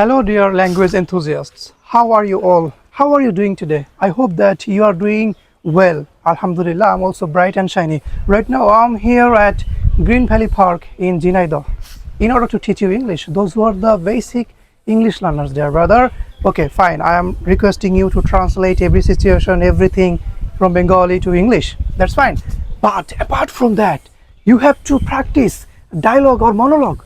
Hello, dear language enthusiasts. How are you all? How are you doing today? I hope that you are doing well. Alhamdulillah, I'm also bright and shiny. Right now, I'm here at Green Valley Park in Jinaido in order to teach you English. Those who are the basic English learners, dear brother. Okay, fine. I am requesting you to translate every situation, everything from Bengali to English. That's fine. But apart from that, you have to practice dialogue or monologue.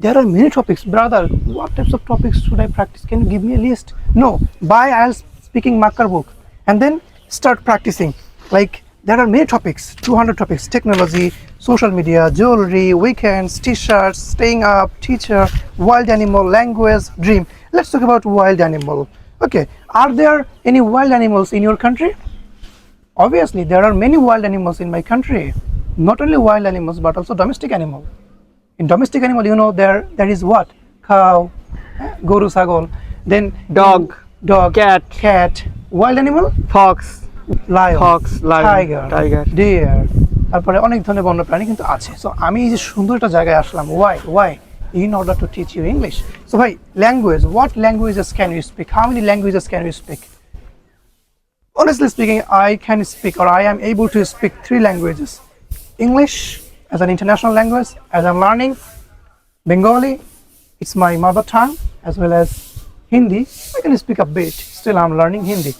There are many topics, brother. What types of topics should I practice? Can you give me a list? No. Buy IELTS speaking marker book and then start practicing. Like there are many topics, 200 topics: technology, social media, jewelry, weekends, t-shirts, staying up, teacher, wild animal, language, dream. Let's talk about wild animal. Okay. Are there any wild animals in your country? Obviously, there are many wild animals in my country. Not only wild animals, but also domestic animal. in domestic animal you know there there is what? Cow guru sagol then dog dog cat cat wild animal? fox lion fox lion tiger tiger. deer তারপরে অনেক ধরনের বন্য প্রাণী কিন্তু আছে। So আমি এই যে সুন্দর একটা জায়গায় আসলাম why why in order to teach you English so ভাই language what languages can you speak how many languages can you speak honestly speaking I can speak R I am able to speak three languages English as an international language, as I'm learning, Bengali, it's my mother tongue, as well as Hindi. I can speak a bit, still I'm learning Hindi.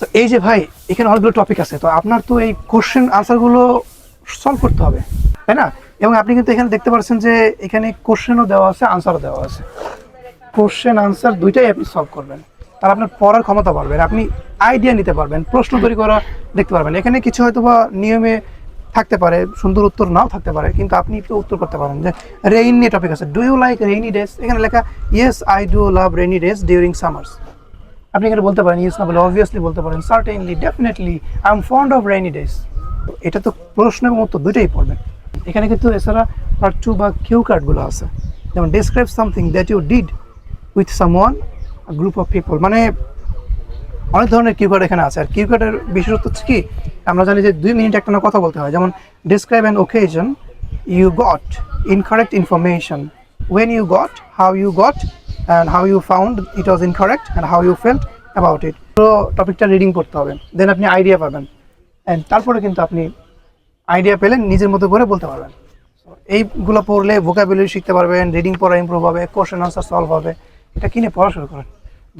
তো এই যে ভাই এখানে অনেকগুলো topic আছে তো আপনার তো এই কোশ্চেন আনসারগুলো সলভ করতে হবে তাই না এবং আপনি কিন্তু এখানে দেখতে পাচ্ছেন যে এখানে কোশ্চেনও দেওয়া আছে আনসারও দেওয়া আছে কোশ্চেন আনসার দুইটাই আপনি সলভ করবেন তার আপনার পড়ার ক্ষমতা বাড়বেন আপনি আইডিয়া নিতে পারবেন প্রশ্ন তৈরি করা দেখতে পারবেন এখানে কিছু হয়তো বা নিয়মে থাকতে পারে, সুন্দর উত্তর নাও থাকতে পারে, কিন্তু আপনি তো উত্তর করতে পারেন যে রেইন নিয়ে টপিক আছে। Do you like rainy days এখানে লেখা yes I do love rainy days during summers আপনি এখানে বলতে পারেন ইয়েস না বলে অবভিয়াসলি বলতে পারেন certainly definitely I am fond of rainy days এটা তো প্রশ্ন এবং উত্তর দুইটাই পড়বেন এখানে কিন্তু এছাড়া পার্ট টু বা কিউ কার্ডগুলো আছে। যেমন describe something that you did with someone group of people মানে অনেক ধরনের কিউ কার্ড এখানে আছে। আর কিউ কার্ডের বিশেষত্ব হচ্ছে কি, আমরা জানি যে দুই মিনিট একটা কথা বলতে হয়। যেমন describe an occasion you got incorrect information when you got how you got and how you found it was incorrect and how you felt about it পুরো টপিকটা রিডিং করতে হবে। দেন আপনি আইডিয়া পাবেন। অ্যান্ড তারপরে কিন্তু আপনি আইডিয়া পেলেন নিজের মতো করে বলতে পারবেন। এইগুলো পড়লে ভোকাবুলারি শিখতে পারবেন রিডিং পড়া ইমপ্রুভ হবে কোশ্চেন আনসার সলভ হবে। এটা কিনে পড়া শুরু করেন।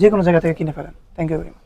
যে কোনো জায়গা থেকে কিনে ফেলেন। Thank you very much